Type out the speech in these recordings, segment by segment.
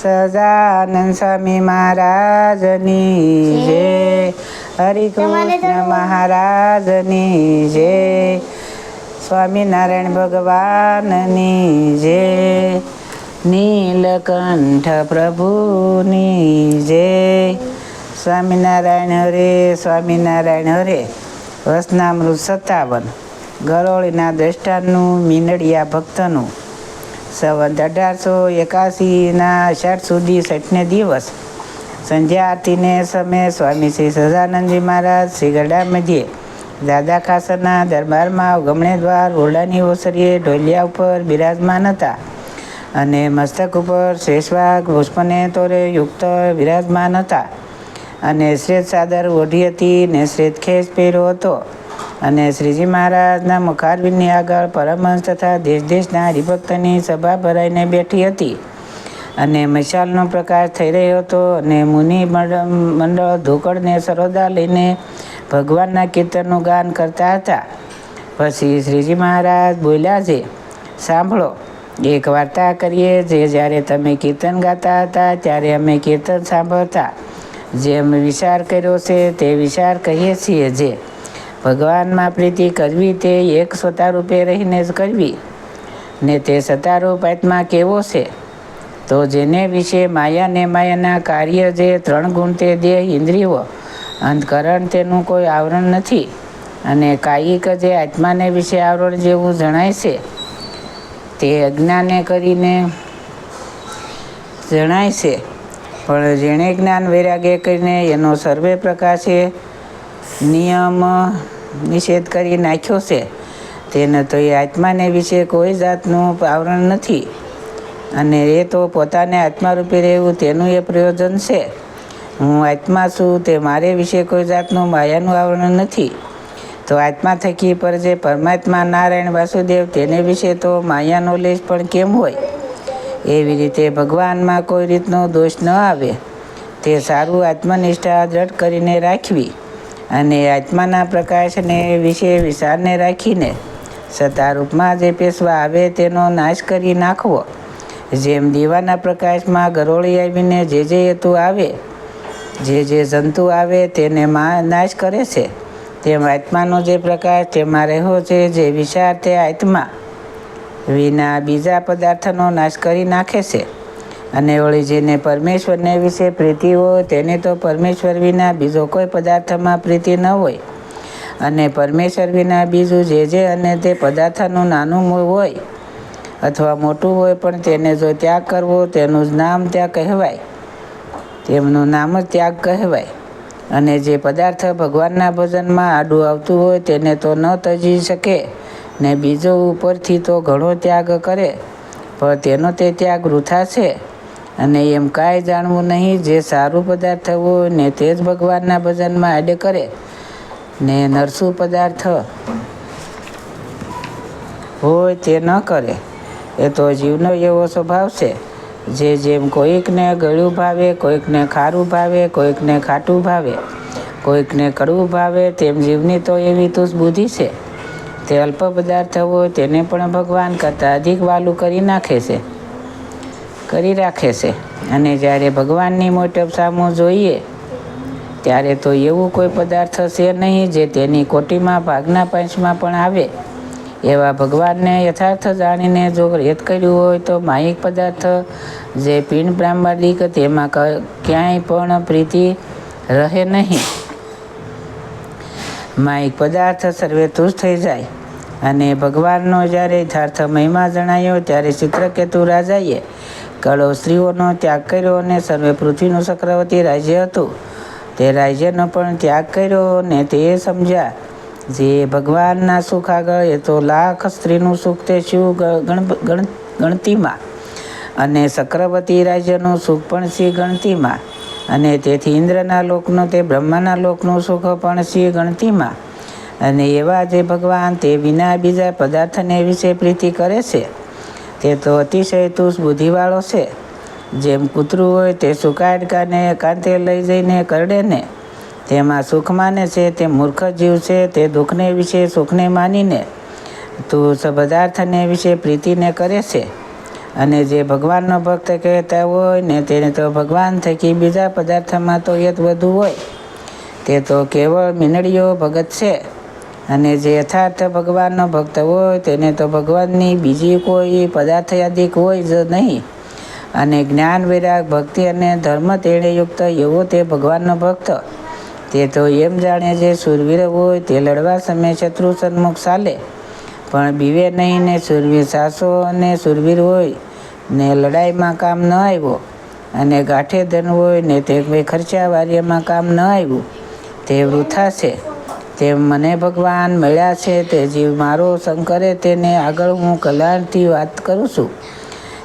સજાનંદ સ્વામી મહારાજની જય. હરિકૃષ્ણ મહારાજની જય. સ્વામિનારાયણ ભગવાનની જય. નીલકંઠ પ્રભુની જય. સ્વામિનારાયણ હરે સ્વામિનારાયણ હરે. વસનામૃત સત્તાવન. ગરોળીના દ્રષ્ટાનું મીનડિયા ભક્તનું. સંવત અઢારસો એકાસીના અષાઢ સુધી સઠને દિવસ. સંધ્યા આરતીને સમયે સ્વામી શ્રી સહજાનંદજી મહારાજ, શ્રી ગરડા મધ્યે દાદા ખાસરના દરબારમાં ગમણે દ્વાર, ઓરડાની ઓસરીએ ઢોલિયા ઉપર બિરાજમાન હતા. અને મસ્તક ઉપર શેષવાગ પુષ્પને તોરે યુક્ત બિરાજમાન હતા. અને શ્રેત સાદર ઓઢી હતી ને શ્રેત ખેસ પહેર્યો હતો. અને શ્રીજી મહારાજના મુખારવિંદની આગળ પરમહંસ તથા દેશ દેશના હરિભક્તની સભા ભરાઈને બેઠી હતી. અને મશાલનો પ્રકાશ થઈ રહ્યો હતો અને મુનિ મંડળ ધોકડને સરોદા લઈને ભગવાનના કીર્તનનું ગાન કરતા હતા. પછી શ્રીજી મહારાજ બોલ્યા છે, સાંભળો, એક વાર્તા કરીએ જે જ્યારે તમે કીર્તન ગાતા હતા ત્યારે અમે કીર્તન સાંભળતા. જેમ વિચાર કર્યો છે તે વિચાર કહીએ છીએ જે ભગવાનમાં પ્રીતિ કરવી તે એક સ્વતારૂપે રહીને જ કરવી. ને તે સતારૂપ આત્મા કેવો છે? તો જેને વિશે માયા ને માયાના કાર્ય જે ત્રણ ગુણ તે દેહ, ઇન્દ્રિયો અંતકરણ તેનું કોઈ આવરણ નથી. અને કાયિક જે આત્માને વિશે આવરણ જેવું જણાય છે, તે અજ્ઞાને કરીને જણાય છે. પણ જેણે જ્ઞાન વૈરાગ્ય કરીને એનો સર્વે પ્રકાશે નિયમ નિષેધ કરી નાખ્યો છે. તેને તો એ આત્માને વિશે કોઈ જાતનું આવરણ નથી. અને એ તો પોતાને આત્મારૂપે રહેવું તેનું એ પ્રયોજન છે. હું આત્મા છું, તે મારે વિશે કોઈ જાતનું માયાનું આવરણ નથી. તો આત્મા થકી પર જે પરમાત્મા નારાયણ વાસુદેવ તેને વિશે તો માયાનો લેશ પણ કેમ હોય? એવી રીતે ભગવાનમાં કોઈ રીતનો દોષ ન આવે. તે સારું આત્મનિષ્ઠા દ્રઢ કરીને રાખવી. અને આત્માના પ્રકાશને વિશે વિચારને રાખીને સતારૂપમાં જે પેશવા આવે તેનો નાશ કરી નાખવો. જેમ દીવાના પ્રકાશમાં ગરોળી આવીને જે જે હેતુ આવે, જે જે જંતુ આવે તેને મા નાશ કરે છે. તેમ આત્માનો જે પ્રકાશ તેમાં રહ્યો છે, જે વિચાર તે આત્મા વિના બીજા પદાર્થનો નાશ કરી નાખે છે. અને વળી જેને પરમેશ્વરને વિશે પ્રીતિ હોય, તેને તો પરમેશ્વર વિના બીજો કોઈ પદાર્થમાં પ્રીતિ ન હોય. અને પરમેશ્વર વિના બીજું જે જે અને તે પદાર્થનું નાનું હોય અથવા મોટું હોય, પણ તેને જો ત્યાગ કરવો, તેનું જ નામ ત્યાગ કહેવાય. તેમનું નામ જ ત્યાગ કહેવાય. અને જે પદાર્થ ભગવાનના ભજનમાં આડું આવતું હોય, તેને તો ન તજી શકે, ને બીજો ઉપરથી તો ઘણો ત્યાગ કરે. પણ તેનો તે ત્યાગ વૃથા છે. અને એમ કાંઈ જાણવું નહીં, જે સારું પદાર્થ હોય ને તે જ ભગવાનના ભજનમાં આડે કરે ને નરસું પદાર્થ હોય તે ન કરે. એ તો જીવનો એવો સ્વભાવ છે. જે જેમ કોઈકને ગળ્યું ભાવે, કોઈકને ખારું ભાવે, કોઈકને ખાટું ભાવે, કોઈકને કડવું ભાવે, તેમ જીવની તો એવી તુસ બુદ્ધિ છે. તે અલ્પ પદાર્થ હોય તેને પણ ભગવાન કરતાં અધિક વાલું કરી નાખે છે. કરી રાખે છે. અને જ્યારે ભગવાનની મોટપ સામું જોઈએ, ત્યારે તો એવું કોઈ પદાર્થ છે નહીં જે તેની કોટીમાં, ભાગના પંચમાં પણ આવે. એવા ભગવાનને યથાર્થ જાણીને જો રેત કર્યું હોય તો માહિક પદાર્થ જે પિંડ બ્રાહ્મણિક તેમાં ક્યાંય પણ પ્રીતિ રહે નહીં. માહિક પદાર્થ સર્વે તુષ થઈ જાય. અને ભગવાનનો જ્યારે યથાર્થ મહિમા જણાયો, ત્યારે ચિત્રકેતુ રાજાએ કળો સ્ત્રીઓનો ત્યાગ કર્યો અને સર્વે પૃથ્વીનું ચક્રવર્તી રાજ્ય હતું. તે રાજ્યનો પણ ત્યાગ કર્યો ને તે સમજ્યા, જે ભગવાનના સુખ આગળ, એ તો લાખ સ્ત્રીનું સુખ તે શિવ ગણ, ગણતીમાં. અને ચક્રવર્તી રાજ્યનું સુખ પણ શિવ ગણતીમાં. અને તેથી ઇન્દ્રના લોકનું તે બ્રહ્માના લોકનું સુખ પણ શિવ ગણતીમાં. અને એવા જે ભગવાન, તે વિના બીજા પદાર્થને વિશે પ્રીતિ કરે છે. તે તો અતિશય તુષ બુદ્ધિવાળો છે. જેમ કૂતરું હોય તે સુકાડકાને એકાંતે લઈ જઈને કરડે ને. તેમાં સુખ માને છે તે મૂર્ખ જીવ છે તે દુઃખને વિશે સુખને માનીને. તું પદાર્થને વિશે પ્રીતિને કરે છે. અને જે ભગવાનનો ભક્ત કહેતા હોય ને તેને તો ભગવાન થકી બીજા પદાર્થમાં તો યત વધુ હોય. તે તો કેવળ મીનડીઓ ભગત છે. અને જે યથાર્થ ભગવાનનો ભક્ત હોય તેને તો ભગવાનની બીજી કોઈ પદાર્થ યાદિક હોય જ નહીં. અને જ્ઞાન વૈરાગ, ભક્તિ અને ધર્મ તેણે યુક્ત એવો તે ભગવાનનો ભક્ત. તે તો એમ જાણે જે સુરવીર હોય તે લડવા સમયે શત્રુ સન્મુખ ચાલે. પણ બીવે નહીં ને સુરવીર સાસો અને સુરવીર હોય ને લડાઈમાં કામ ન આવ્યો. અને ગાંઠે ધન હોય ને તે કોઈ ખર્ચા વાર્યમાં કામ ન આવ્યું. તે વૃથા છે. તે મને ભગવાન મળ્યા છે તે જીવ મારો શંકરે તેને આગળ હું કલ્યાણથી વાત કરું છું.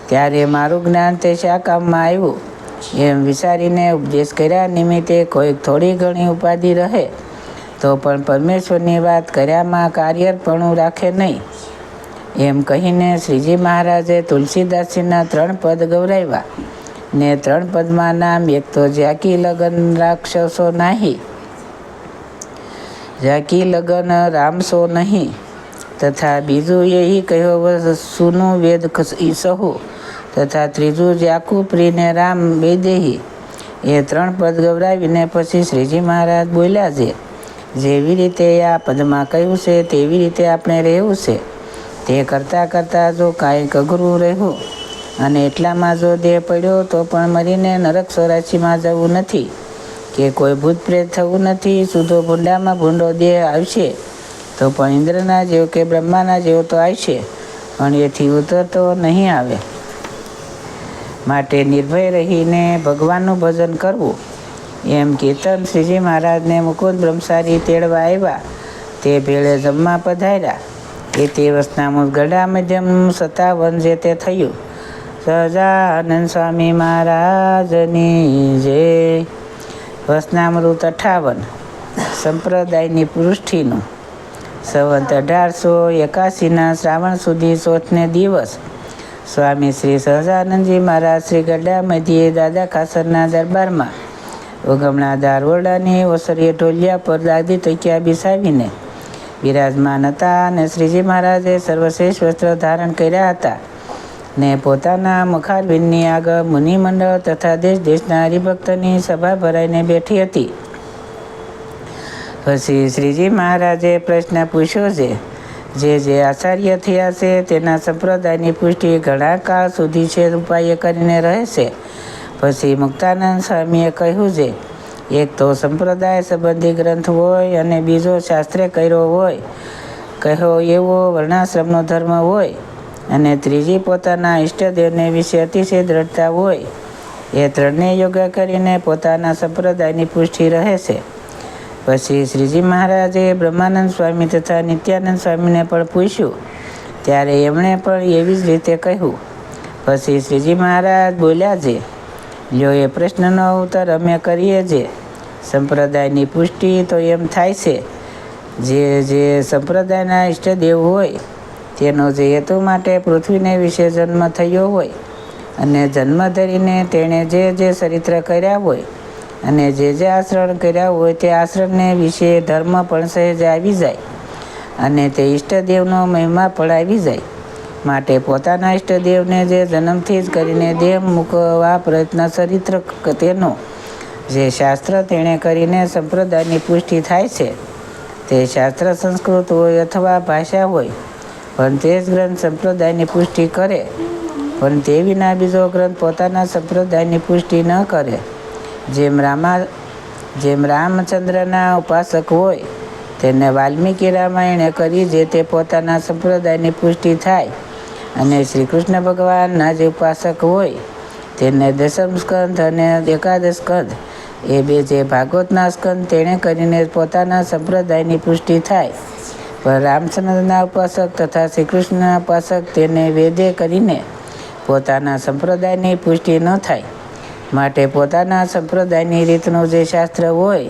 ત્યારે મારું જ્ઞાન તે શા કામમાં આવ્યું? એમ વિચારીને ઉપદેશ કર્યા, નિમિત્તે કોઈક થોડી ઘણી ઉપાધિ રહે, તો પણ પરમેશ્વરની વાત કર્યામાં કાર્યપણું રાખે નહીં. એમ કહીને શ્રીજી મહારાજે તુલસીદાસજીના ત્રણ પદ ગૌરાવ્યા. ને ત્રણ પદમાં નામ એક તો જ્યાકી લગન રાક્ષસો નાહી જાકી લગન રામસો નહીં. તથા બીજું એ કહ્યો સુનું વેદ સહુ. તથા ત્રીજું જાકુ પ્રીને રામ બેદેહી. એ ત્રણ પદ ગવરાવીને પછી શ્રીજી મહારાજ બોલ્યા છે, જેવી રીતે આ પદમાં કહ્યું છે, તેવી રીતે આપણે રહેવું છે. તે કરતાં કરતાં જો કાંઈક અઘરું રહ્યું અને એટલામાં જો દેહ પડ્યો, તો પણ મરીને નરક સ્વરાશીમાં જવું નથી. કે કોઈ ભૂત પ્રેત થવું નથી, સુધો ભૂંડામાં ભૂંડો દેહ આવશે, તો પણ ઇન્દ્રના જેવો કે બ્રહ્માના જેવો તો આવશે, પણ એથી ઉતરતો નહીં આવે. માટે નિર્ભય રહીને ભગવાનનું ભજન કરવું. એમ કીર્તન શ્રીજી મહારાજને મુકુંદ બ્રહ્મચારી તેડવા આવ્યા, તે ભેળે જમવા પધાર્યા. એ તે વસનામું ગડા મધ્યમ સત્તાવન જે તે થયું. સહજાનંદ સ્વામી મહારાજની જય. વસનામૃત અઠાવન. સંપ્રદાયની પૃષ્ઠિનું સંવંત અઢારસો એકાસીના શ્રાવણ સુધી ચોથને દિવસ. સ્વામી શ્રી સહજાનંદજી મહારાજ શ્રી ગઢા મધ્યે દાદા ખાસરના દરબારમાં ઉગમણા દારવોડાની ઓસરીએ ઢોલિયા પર દાદી તકિયા બિસાવીને બિરાજમાન હતા અને શ્રીજી મહારાજે સર્વશ્રેષ્ઠ વસ્ત્ર ધારણ કર્યા હતા. ને પોતાના મુખારબિનની આગળ મુનિમંડળ તથા દેશ દેશના હરિભક્તની સભા ભરાઈને બેઠી હતી. પછી શ્રીજી મહારાજે પ્રશ્ન પૂછ્યો છે, જે જે આચાર્ય થયા છે તેના સંપ્રદાયની પુષ્ટિ ઘણા કાળ સુધી છે ઉપાય કરીને રહે છે પછી મુક્તાનંદ સ્વામીએ કહ્યું છે, એક તો સંપ્રદાય સંબંધી ગ્રંથ હોય અને બીજો શાસ્ત્રે કર્યો હોય કહ્યો એવો વર્ણાશ્રમનો ધર્મ હોય અને ત્રીજી પોતાના ઈષ્ટદેવને વિશે અતિશય દ્રઢતા હોય, એ ત્રણને યોગા કરીને પોતાના સંપ્રદાયની પુષ્ટિ રહે છે પછી શ્રીજી મહારાજે બ્રહ્માનંદ સ્વામી તથા નિત્યાનંદ સ્વામીને પણ પૂછ્યું, ત્યારે એમણે પણ એવી જ રીતે કહ્યું. પછી શ્રીજી મહારાજ બોલ્યા છે, લ્યો, એ પ્રશ્નનો ઉત્તર અમે કરીએ છીએ સંપ્રદાયની પુષ્ટિ તો એમ થાય છે. જે જે સંપ્રદાયના ઈષ્ટદેવ હોય તેનો જે હેતુ માટે પૃથ્વીને વિશે જન્મ થયો હોય અને જન્મ ધરીને તેણે જે જે ચરિત્ર કર્યા હોય અને જે જે આચરણ કર્યા હોય તે આચરણને વિશે ધર્મ પણ સહેજ આવી જાય અને તે ઈષ્ટદેવનો મહિમા પણ આવી જાય. માટે પોતાના ઈષ્ટદેવને જે જન્મથી જ કરીને દેહ મૂકવા પ્રયત્ન ચરિત્ર તેનો જે શાસ્ત્ર તેણે કરીને સંપ્રદાયની પુષ્ટિ થાય છે. તે શાસ્ત્ર સંસ્કૃત હોય અથવા ભાષા હોય પણ તે જ ગ્રંથ સંપ્રદાયની પુષ્ટિ કરે. પણ તે વિના બીજો ગ્રંથ પોતાના સંપ્રદાયની પુષ્ટિ ન કરે. જેમ રામા, જેમ રામચંદ્રના ઉપાસક હોય, તેને વાલ્મીકી રામાયણે કરી જે તે પોતાના સંપ્રદાયની પુષ્ટિ થાય. અને શ્રી કૃષ્ણ ભગવાનના જે ઉપાસક હોય, તેને દસમ સ્કંદ અને એકાદશ સ્કંદ, એ બે જે ભાગવતના સ્કંદ તેણે કરીને પોતાના સંપ્રદાયની પુષ્ટિ થાય. રામચંદ્રના ઉપાસક તથા શ્રીકૃષ્ણના ઉપાસક તેને વેદે કરીને પોતાના સંપ્રદાયની પુષ્ટિ ન થાય. માટે પોતાના સંપ્રદાયની રીતનું જે શાસ્ત્ર હોય,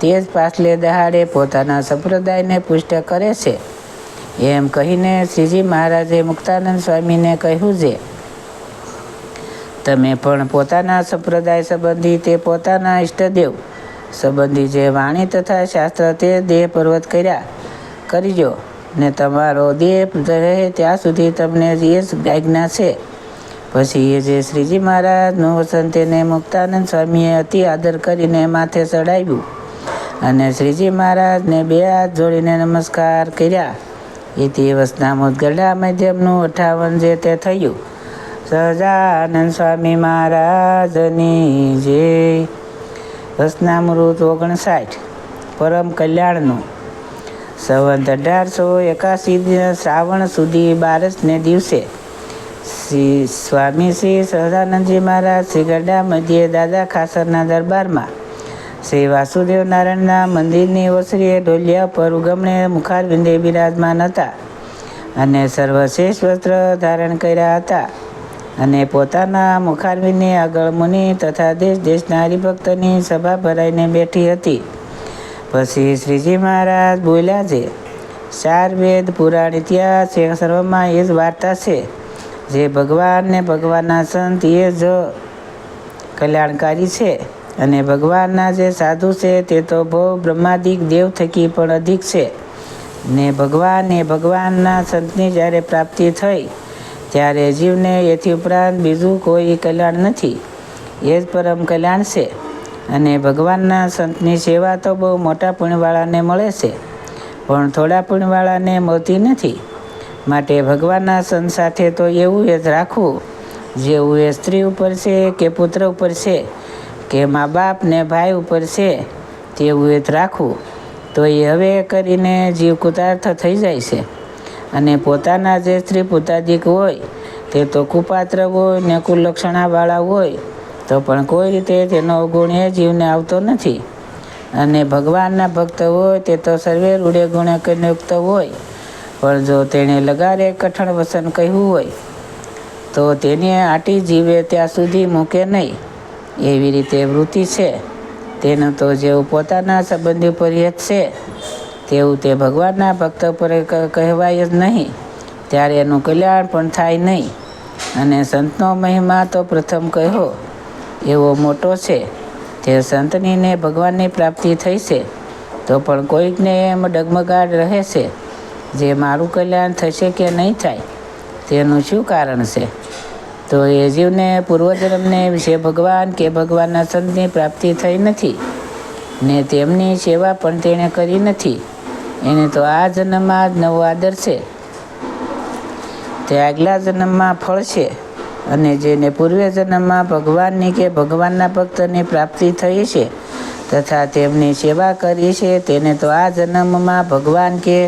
તે જ પાછલે દહાડે પોતાના સંપ્રદાયને પુષ્ટ કરે છે. એમ કહીને શ્રીજી મહારાજે મુક્તાનંદ સ્વામીને કહ્યું છે, તમે પણ પોતાના સંપ્રદાય સંબંધી તે પોતાના ઈષ્ટદેવ સંબંધી જે વાણી તથા શાસ્ત્ર તે દેહ પર્વત કર્યા કરજો. ને તમારો દેહ રહે ત્યાં સુધી તમને એ જ આજ્ઞા છે. પછી એ જે શ્રીજી મહારાજનું વસન તેને મુક્તાનંદ સ્વામીએ અતિ આદર કરીને માથે ચડાવ્યું. અને શ્રીજી મહારાજને બે હાથ જોડીને નમસ્કાર કર્યા. એથી વસનામૃત ગરડા મધ્યમનું અઠાવન જે તે થયું. સહજાનંદ સ્વામી મહારાજની જય વસનામૃત ઓગણસાઠ, પરમ કલ્યાણનું. સંવંત અઢારસો એકાસી શ્રાવણ સુધી બારસને દિવસે. શ્રી સ્વામી શ્રી સહજાનંદજી મહારાજ શ્રી ગરડા મધ્યે દાદા ખાસરના દરબારમાં શ્રી વાસુદેવ નારાયણના મંદિરની ઓસરીએ ઢોલિયા પર ઉગમણે મુખારવિંદે બિરાજમાન હતા અને સર્વશ્રેષ્ઠ વસ્ત્ર ધારણ કર્યા હતા અને પોતાના મુખારવિંદની આગળ મુનિ તથા દેશ દેશના હરિભક્તની સભા ભરાઈને બેઠી હતી. પછી શ્રીજી મહારાજ બોલ્યા છે, ચાર વેદ પુરાણ ઇતિહાસ એ સર્વમાં એ જ વાર્તા છે. જે ભગવાન ને ભગવાનના સંત એ જ કલ્યાણકારી છે અને ભગવાનના જે સાધુ છે તે તો બહુ બ્રહ્માદિક દેવ થકી પણ અધિક છે. ને ભગવાન એ ભગવાનના સંતની જ્યારે પ્રાપ્તિ થઈ, ત્યારે જીવને એથી ઉપરાંત બીજું કોઈ કલ્યાણ નથી. એ જ પરમ કલ્યાણ છે. અને ભગવાનના સંતની સેવા તો બહુ મોટા પુણ્યવાળાને મળે છે, પણ થોડા પુણ્યવાળાને મળતી નથી. માટે ભગવાનના સંત સાથે તો એવું જ રાખવું જેવું એ સ્ત્રી ઉપર છે કે પુત્ર ઉપર છે, કે મા બાપ ને ભાઈ ઉપર છે, તેવું એ જ રાખવું. તો એ હવે કરીને જીવ કૃતાર્થ થઈ જાય છે. અને પોતાના જે સ્ત્રી પુતાદિક હોય, તે તો કુપાત્ર હોય ને કુલક્ષણાવાળા હોય તો પણ કોઈ રીતે તેનો ગુણ એ જીવને આવતો નથી. અને ભગવાનના ભક્ત હોય તે તો સર્વે રૂડે ગુણે યુક્ત હોય. પણ જો તેણે લગારે કઠણ વસન કહ્યું હોય, તો તેને આટી જીવે ત્યાં સુધી મૂકે નહીં. એવી રીતે વૃત્તિ છે. તેનું તો જેવું પોતાના સંબંધી પર હેત છે, તેવું તે ભગવાનના ભક્ત પર કહેવાય જ નહીં. ત્યારે એનું કલ્યાણ પણ થાય નહીં. અને સંતનો મહિમા તો પ્રથમ કહ્યો. એવો મોટો છે. તે સંતનીને ભગવાનની પ્રાપ્તિ થઈ છે. તો પણ કોઈકને એમ ડગમગાટ રહે છે જે મારું કલ્યાણ થશે કે નહીં થાય? તેનું શું કારણ છે? તો એ જીવને પૂર્વજન્મને વિશે ભગવાન કે ભગવાનના સંતની પ્રાપ્તિ થઈ નથી, ને તેમની સેવા પણ તેણે કરી નથી, એને તો આ જન્મમાં જ નવો આદર છે. તે આગલા જન્મમાં ફળ છે. અને જેને પૂર્વ જન્મમાં ભગવાનની કે ભગવાનના ભક્તની પ્રાપ્તિ થઈ છે તથા તેમની સેવા કરી છે, તેને તો આ જન્મમાં ભગવાન કે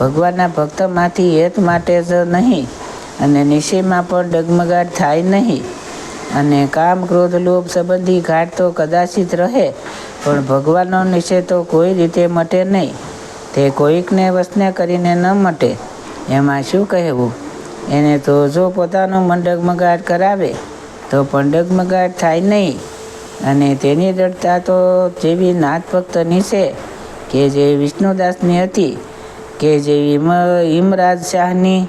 ભગવાનના ભક્તમાંથી હેત માટે જ નહીં અને નિશ્ચયમાં પણ ડગમગાટ થાય નહીં. અને કામ, ક્રોધ, લોભ સંબંધી ઘાટ તો કદાચિત રહે, પણ ભગવાનનો નિશ્ચય તો કોઈ રીતે મટે નહીં. તે કોઈકને વસને કરીને ન મટે. એમાં શું કહેવું? એને તો જો પોતાનો મંડગમગાટ કરાવે, તો પણ ડગમગાટ થાય નહીં. અને તેની દ્રઢતા તો જેવી નાથ ભક્તની છે, કે જે વિષ્ણુદાસની હતી, કે જેવી હિમ- હિમરાજ શાહની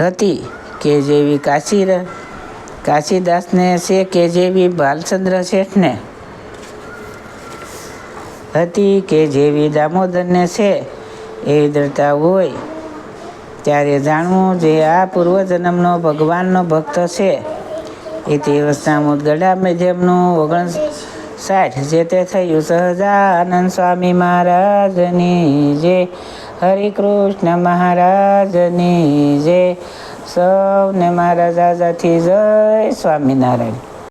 હતી, કે જેવી કાશી કાશીદાસને છે, કે જેવી ભાલચંદ્ર શેઠને હતી, કે જેવી દામોદરને છે એવી દ્રઢતા હોય. ત્યારે જાણવું જે આ પૂર્વજન્મનો ભગવાનનો ભક્ત છે. એ તે વસ્તામુદ ગળા મેધ્યમનું ઓગણ સાઠ જે તે થયું સહજાનંદ સ્વામી મહારાજની જે. હરિકૃષ્ણ મહારાજની જે. સૌને મહારાજાથી જય સ્વામિનારાયણ.